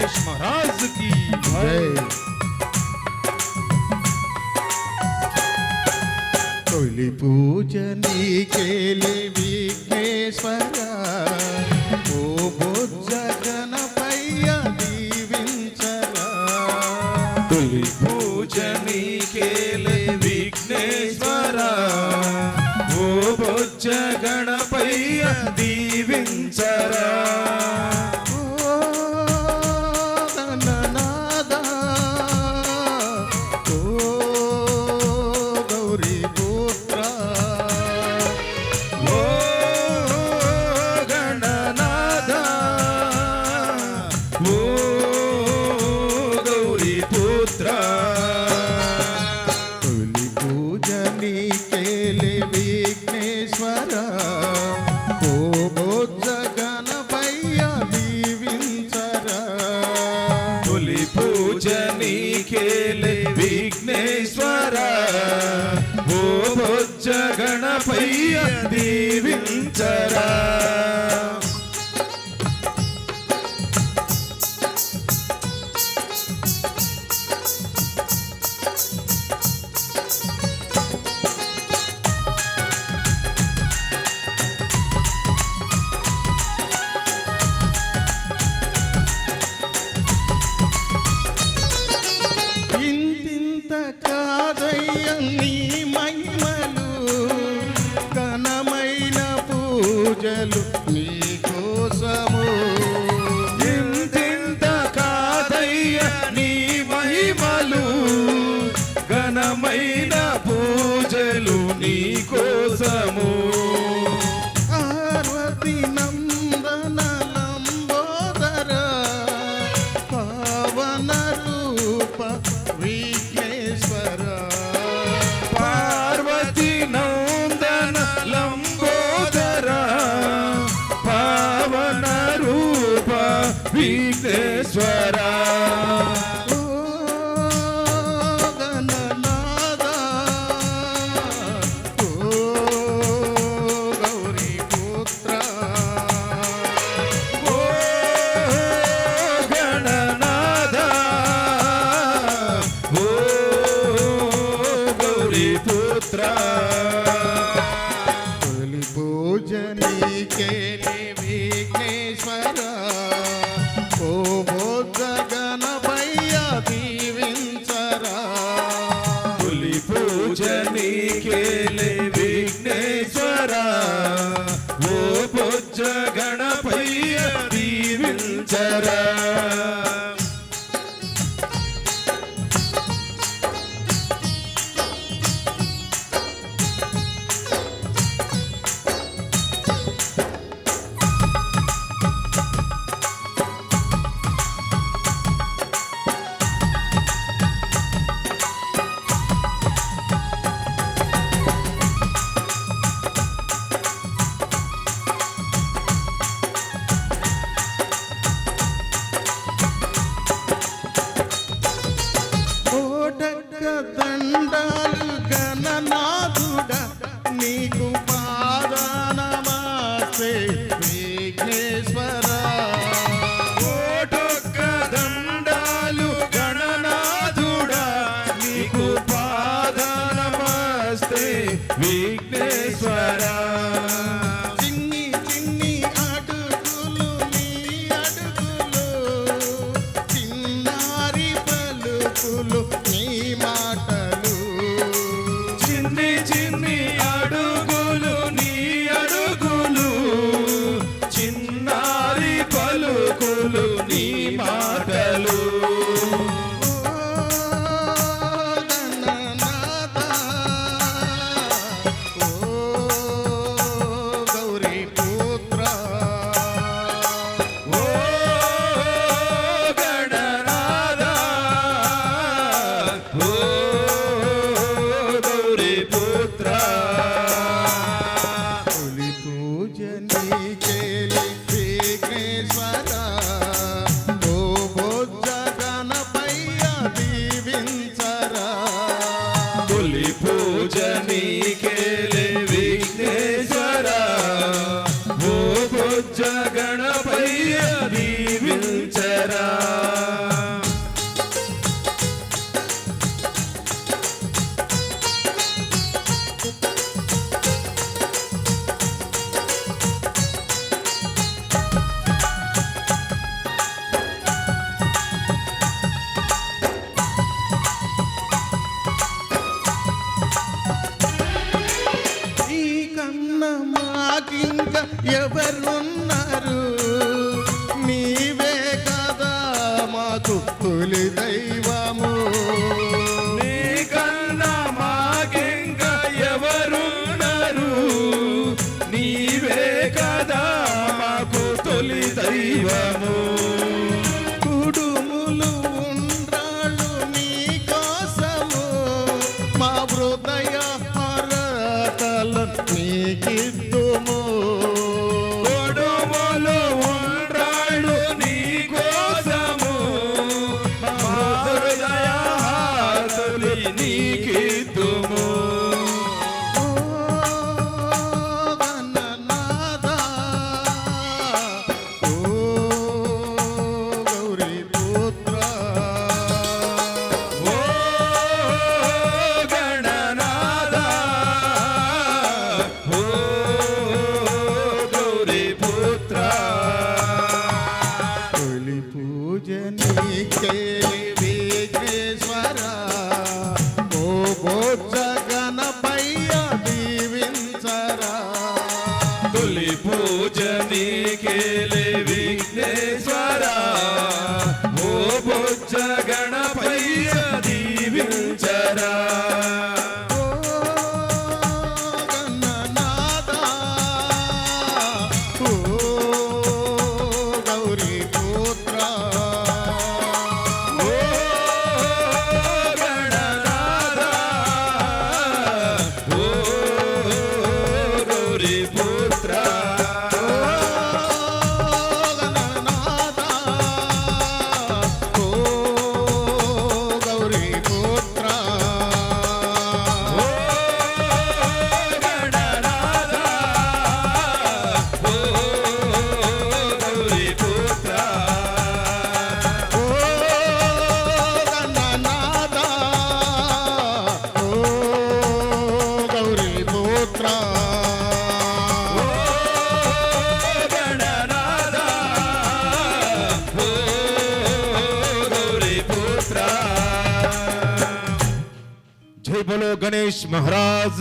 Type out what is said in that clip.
गणेश महाराज की जय। कोली पूजनी के लिए विघ्नेश्वरा ओ बुद्ध गणपैया दीविंचरा कोली पूजनी के लिए विघ्नेश्वरा ओ बुद्ध गणपैया दीविंचरा పూజలు ವಿಘ್ನೇಶ್ವರ भोजनी के लिए గణపయ్య దీవించరా నాకింక ఎవరున్నారు? నీవే కదా మాకు తొలి దైవము. నీకన్నా మాకింక ఎవరున్నారు? నీవే కదా మాకు తొలి దైవము. కుడుములు నీకేలే విఘ్నేశ్వర. ఓ బొజ్జ గణపయ్య దీవించరా. ఓ स्तोत्रा जय बोलो गणेश महाराज.